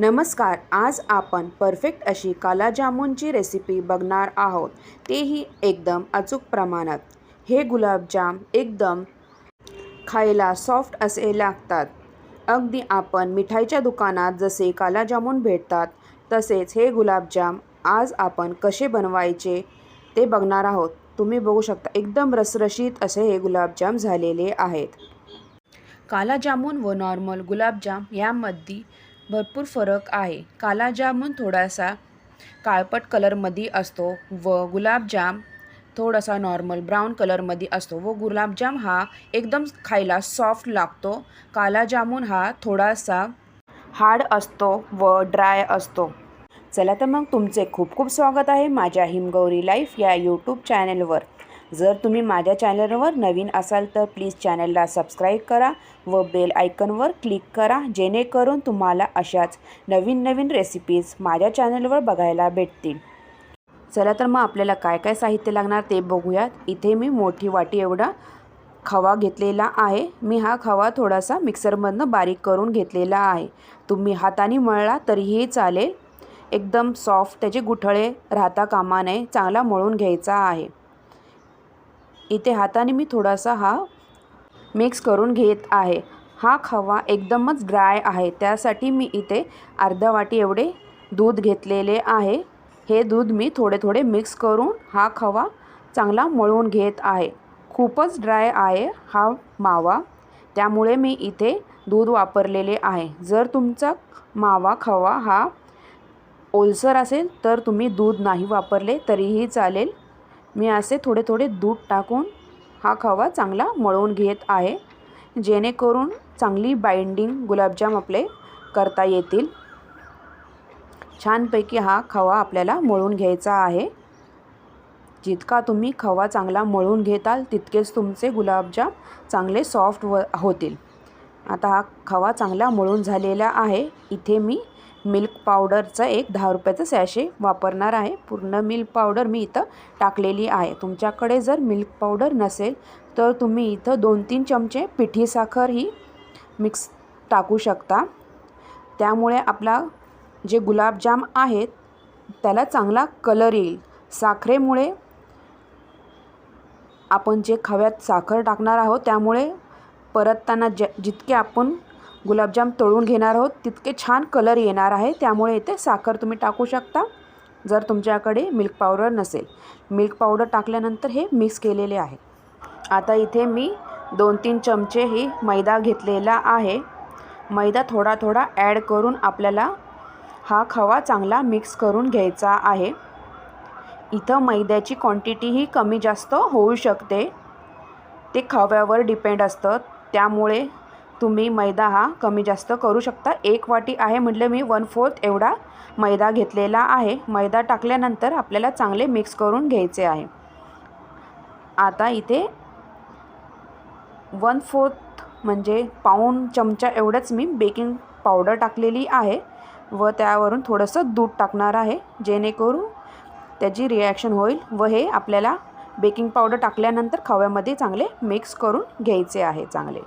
नमस्कार आज आपण परफेक्ट अशी काला जामुनची रेसिपी बघणार आहोत. तेही एकदम अचूक प्रमाणात. हे गुलाबजाम एकदम खायला सॉफ्ट असे लागतात. अगदी आपण मिठाईच्या दुकानात जसे काला जामुन भेटतात तसेच हे गुलाबजाम आज आपण कसे बनवायचे ते बघणार आहोत. तुम्ही बघू शकता एकदम रसरशीत असे हे गुलाबजाम झालेले आहेत. काला जामुन व नॉर्मल गुलाबजाम यामध्ये भरपूर फरक आहे. कालाजामून थोडासा काळपट कलरमध्ये असतो व गुलाबजाम थोडासा नॉर्मल ब्राऊन कलरमध्ये असतो व गुलाबजाम हा एकदम खायला सॉफ्ट लागतो. कालाजामून हा थोडासा हार्ड असतो व ड्राय असतो. चला तर मग तुमचे खूप खूप स्वागत आहे माझ्या हिमगौरी लाईफ या यूट्यूब चॅनलवर. जर तुम्ही माझ्या चॅनलवर नवीन असाल तर प्लीज चॅनलला सबस्क्राईब करा व बेल आयकनवर क्लिक करा जेणेकरून तुम्हाला अशाच नवीन नवीन रेसिपीज माझ्या चॅनलवर बघायला भेटतील. चला तर मग आपल्याला काय काय साहित्य लागणार ते बघूयात. इथे मी मोठी वाटी एवढा खवा घेतलेला आहे. मी हा खवा थोडासा मिक्सरमधनं बारीक करून घेतलेला आहे. तुम्ही हाताने मळला तरीही चालेल. एकदम सॉफ्ट त्याचे गुठळे राहता कामा नये. चांगला मळून घ्यायचा आहे. इथे हाताने मी थोडासा हा मिक्स करून घेत आहे. हा खवा एकदमच ड्राय आहे. त्यासाठी मी इथे अर्धा वाटी एवढे दूध घेतलेले आहे. हे दूध मी थोडे थोडे मिक्स करून हा खवा चांगला मळून घेत आहे. खूपच ड्राय आहे हा मावा. त्यामुळे मी इथे दूध वापरलेले आहे. जर तुमचा मावा खवा हा ओलसर असेल तर तुम्ही दूध नाही वापरले तरीही चालेल. मी असे थोडे थोडे दूध टाकून हा खवा चांगला मळून घेत आहे जेणेकरून चांगली बाइंडिंग गुलाबजाम आपले करता येतील. छानपैकी हा खवा आपल्याला मळून घ्यायचा आहे. जितका तुम्ही खवा चांगला मळून घेताल तितकेच तुमचे गुलाबजाम चांगले सॉफ्ट व होतील. आता हा खवा चांगला मळून झालेला आहे. इथे मी मिल्क पावडरचं एक दहा रुपयाचं सॅशे वापरणार आहे. पूर्ण मिल्क पावडर मी इथं टाकलेली आहे. तुमच्याकडे जर मिल्क पावडर नसेल तर तुम्ही इथं दोन तीन चमचे पिठी साखर ही मिक्स टाकू शकता. त्यामुळे आपला जे गुलाबजाम आहेत त्याला चांगला कलर येईल. साखरेमुळे आपण जे खव्यात साखर टाकणार आहोत त्यामुळे परतताना ज जितके आपण गुलाबजाम तळून घेणार आहोत तितके छान कलर येणार आहे. त्यामुळे इथे साखर तुम्ही टाकू शकता जर तुमच्याकडे मिल्क पावडर नसेल. मिल्क पावडर टाकल्यानंतर हे मिक्स केलेले आहे. आता इथे मी दोन तीन चमचे ही मैदा घेतलेला आहे. मैदा थोडा थोडा ॲड करून आपल्याला हा खवा चांगला मिक्स करून घ्यायचा आहे. इथं मैद्याची क्वांटिटीही कमी जास्त होऊ शकते. ते खव्यावर डिपेंड असतं. त्यामुळे तुम्ही मैदा हा कमी जास्त करू शकता. एक वाटी आहे म्हटलं मी वन फोर्थ एवढा मैदा घेतलेला आहे. मैदा टाकल्यानंतर आपल्याला चांगले मिक्स करून घ्यायचे आहे. आता इथे वन फोर्थ म्हणजे पाऊण चमचा एवढंच मी बेकिंग पावडर टाकलेली आहे व त्यावरून थोडंसं दूध टाकणार आहे. जेणेकरून त्याची रिॲक्शन होईल व हे आपल्याला बेकिंग पावडर टाकल्यानंतर खव्यामध्ये चांगले मिक्स करून घ्यायचे आहे चांगले.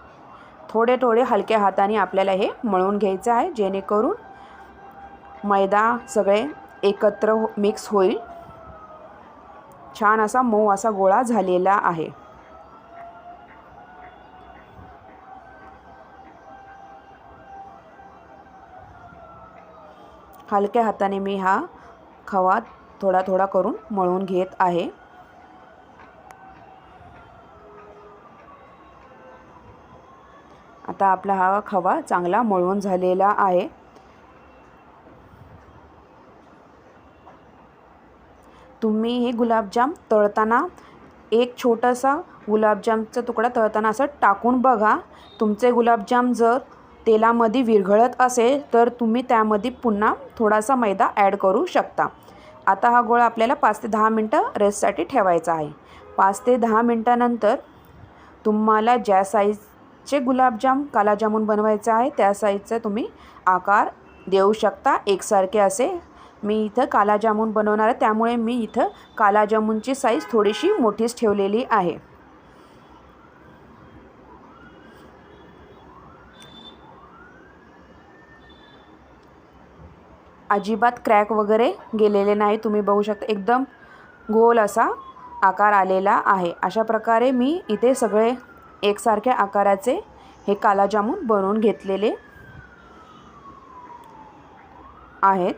थोडे थोडे हलक्या हाताने आपल्याला हे मळून घ्यायचं आहे जेणेकरून मैदा सगळे एकत्र हो मिक्स होईल. छान असा मऊ असा गोळा झालेला आहे. हलक्या हाताने मी हा खवा थोडा थोडा करून मळून घेत आहे. आता आपला हा खवा चांगला मळून झालेला आहे. तुम्ही हे गुलाबजाम तळताना एक छोटासा गुलाबजामचा तुकडा तळताना असं टाकून बघा. तुमचे गुलाबजाम जर तेलामध्ये विरघळत असेल तर तुम्ही त्यामध्ये पुन्हा थोडासा मैदा ॲड करू शकता. आता हा गोळा आपल्याला पाच ते दहा मिनटं रेस्टसाठी ठेवायचा आहे. पाच ते दहा मिनटानंतर तुम्हाला ज्या जे गुलाबजाम कालाजामून बनवायचं आहे त्या साईजचा तुम्ही आकार देऊ शकता. एकसारखे असे मी इथं कालाजामून बनवणार आहे. त्यामुळे मी इथं कालाजामूनची साईज थोडीशी मोठीच ठेवलेली आहे. अजिबात क्रॅक वगैरे गेलेले नाही तुम्ही बघू शकता. एकदम गोल असा आकार आलेला आहे. अशा प्रकारे मी इथे सगळे एकसारख्या आकाराचे हे कालाजामून बनवून घेतलेले आहेत.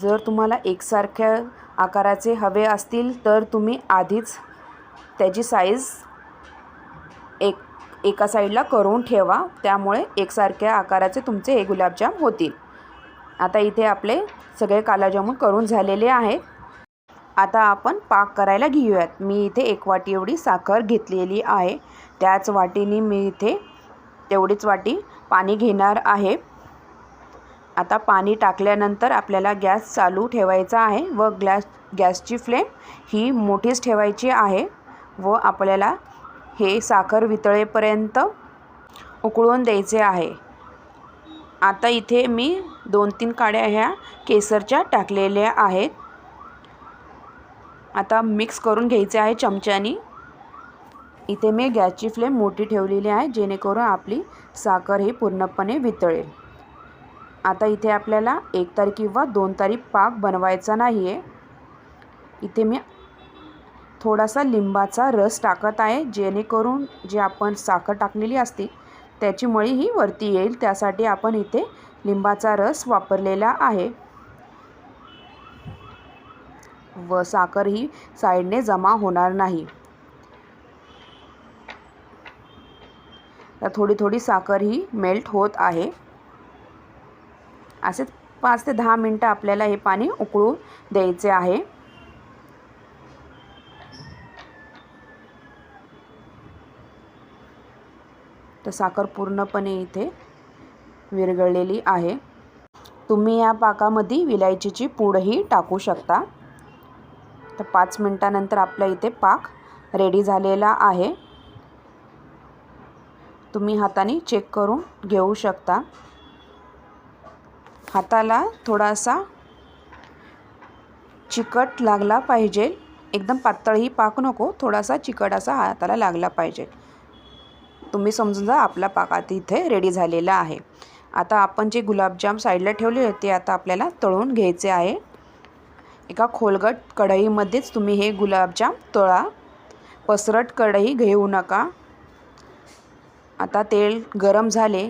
जर तुम्हाला एकसारख्या आकाराचे हवे असतील तर तुम्ही आधीच त्याची साईज एक एका साईडला करून ठेवा. त्यामुळे एकसारख्या आकाराचे तुमचे हे गुलाबजाम होतील. आता इथे आपले सगळे कालाजामून करून झालेले आहेत. आता आपण पाक करायला घेऊयात. मी इथे एक वाटी एवढी साखर घेतलेली आहे. त्याच वाटीने मी इथे तेवढीच वाटी पाणी घेणार आहे. आता पाणी टाकल्यानंतर आपल्याला गॅस चालू ठेवायचा आहे व ग्लॅस गॅसची फ्लेम ही मोठीच ठेवायची आहे व आपल्याला हे साखर वितळेपर्यंत उकळून द्यायचे आहे. आता इथे मी दोन तीन काड्या ह्या केसरच्या टाकलेल्या आहेत. आता मिक्स करून घ्यायचे आहे चमच्यानी. इथे मी गॅसची फ्लेम मोठी ठेवलेली आहे जेणेकरून आपली साखर ही पूर्णपणे वितळेल. आता इथे आपल्याला एक तारी किंवा दोन तारी पाक बनवायचा नाही आहे इथे मी थोडासा लिंबाचा रस टाकत आहे जेणेकरून जे आपण साखर टाकलेली असते त्याची मळी ही वरती येईल. त्यासाठी आपण इथे लिंबाचा रस वापरलेला आहे. व साखर ही साईडने जमा होणार नाही. तर थोडी थोडी साखर ही मेल्ट होत आहे. असे पाच ते दहा मिनटं आपल्याला हे पाणी उकळू द्यायचे आहे. तर साखर पूर्णपणे इथे विरघळलेली आहे. तुम्ही या पाकामध्ये विलायचीची पूडही टाकू शकता. तर पाच मिनटानंतर आपल्या इथे पाक रेडी झालेला आहे. तुम्ही हाताने चेक करून घेऊ शकता. हाताला थोडासा चिकट लागला पाहिजे. एकदम पातळही पाक नको थोडासा चिकट असा हाताला लागला पाहिजे. तुम्ही समजून जा आपला पाक आता इथे रेडी झालेला आहे. आता आपण जे गुलाबजाम साईडला ठेवले होते ते आता आपल्याला तळून घ्यायचे आहे. एका खोलगट कढईमध्येच तुम्ही हे गुलाबजाम तळा. पसरट कढई घेऊ नका. आता तेल गरम झाले.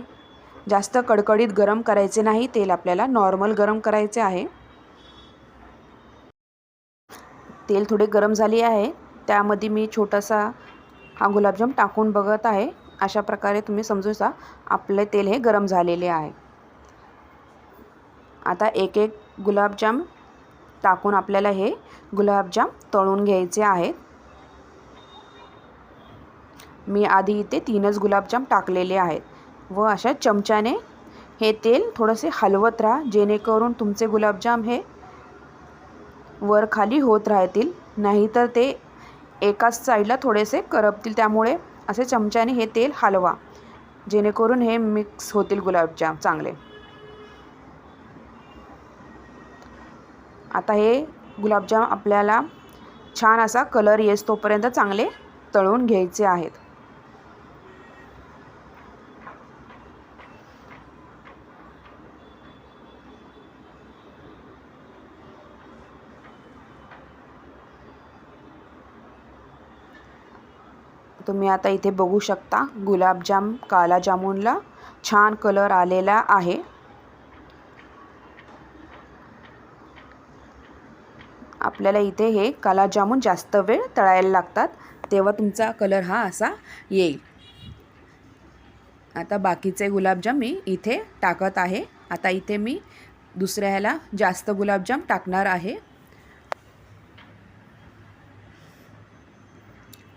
जास्त कडकडीत गरम करायचे नाही तेल आपल्याला नॉर्मल गरम करायचे आहे. तेल थोडे गरम झाले आहे. त्यामध्ये मी छोटासा हा गुलाबजाम टाकून बघत आहे. अशा प्रकारे तुम्ही समजू सा आपले तेल हे गरम झालेले आहे. आता एक एक गुलाबजाम टाकून आपल्याला हे गुलाबजाम तळून घ्यायचे आहेत. मी आधी इथे तीनच गुलाबजाम टाकलेले आहेत व अशा चमच्याने हे तेल थोडेसे हलवत राहा जेणेकरून तुमचे गुलाबजाम हे वर खाली होत राहतील नाहीतर ते एकाच साईडला थोडेसे करपतील. त्यामुळे असे चमच्याने हे तेल हलवा जेणेकरून हे मिक्स होतील गुलाबजाम चांगले. आता हे गुलाबजाम आपल्याला छान असा कलर येस तोपर्यंत चांगले तळून घ्यायचे आहेत. तुम्ही आता इथे बघू शकता गुलाबजाम काला जामुनला छान कलर आलेला आहे. आपल्याला इथे हे कालाजामून जास्त वेळ तळायला लागतात तेव्हा तुमचा कलर हा असा येईल. आता बाकीचे गुलाबजाम मी इथे टाकत आहे. आता इथे मी दुसऱ्या ह्याला जास्त गुलाबजाम टाकणार आहे.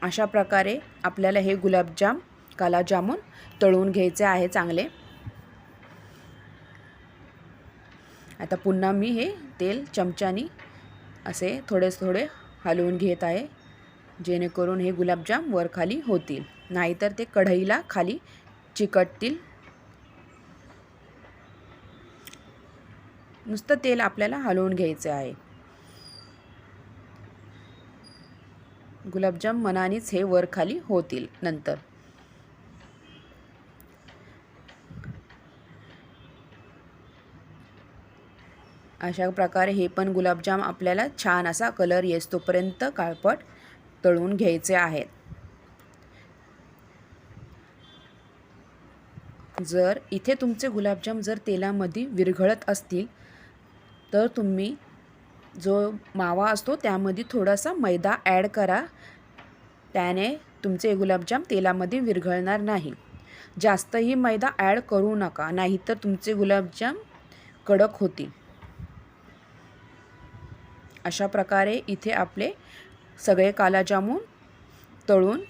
अशा प्रकारे आपल्याला हे गुलाबजाम कालाजामून तळून घ्यायचे आहे चांगले. आता पुन्हा मी हे तेल चमच्यानी असे थोडे थोडे हलवून घेत आहे जेणेकरून हे गुलाबजाम वरखाली होतील. नाहीतर ते कढईला खाली चिकटतील. नुसतं तेल आपल्याला हलवून घ्यायचं आहे. गुलाबजाम मनानेच हे वरखाली होतील नंतर. अशा प्रकारे हे पण गुलाबजाम आपल्याला छान असा कलर येस तोपर्यंत काळपट तळून घ्यायचे आहेत. जर इथे तुमचे गुलाबजाम जर तेलामध्ये विरघळत असतील तर तुम्ही जो मावा असतो त्यामध्ये थोडासा मैदा ॲड करा. त्याने तुमचे गुलाबजाम तेलामध्ये विरघळणार नाही. जास्तही मैदा ॲड करू नका नाहीतर तुमचे गुलाबजाम कडक होतील. अशा प्रकारे इथे आपले सगळे कालाजामून तळून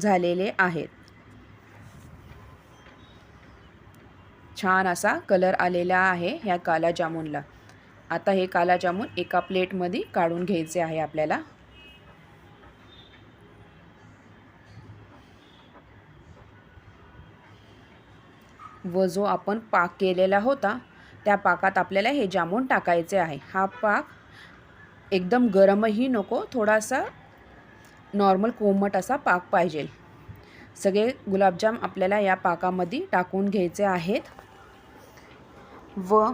झालेले आहेत. छान असा कलर आलेला आहे ह्या कालाजामूनला. आता हे कालाजामून एका प्लेटमध्ये काढून घ्यायचे आहे आपल्याला. व जो आपण पाक केलेला होता त्या पाकात आपल्याला हे जामून टाकायचे आहे. हा पाक एकदम गरमही नको थोडासा नॉर्मल कोमट असा पाक पाहिजे. सगळे गुलाबजाम आपल्याला या पाकामध्ये टाकून घ्यायचे आहेत. व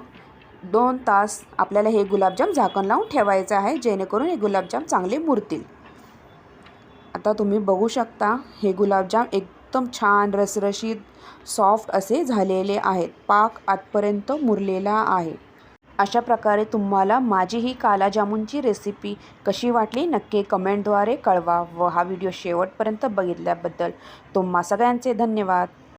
दोन तास आपल्याला हे गुलाबजाम झाकण लावून ठेवायचं आहे जेणेकरून हे गुलाबजाम चांगले मुरतील. आता तुम्ही बघू शकता हे गुलाबजाम एकदम छान रसरशीत सॉफ्ट असे झालेले आहेत. पाक आतपर्यंत मुरलेला आहे. अशा प्रकारे तुम्हाला माझी ही कालाजामुनची रेसिपी कशी वाटली नक्की कमेंटद्वारे कळवा व हा व्हिडिओ शेवटपर्यंत बघितल्याबद्दल तुम्हा सगळ्यांचे धन्यवाद.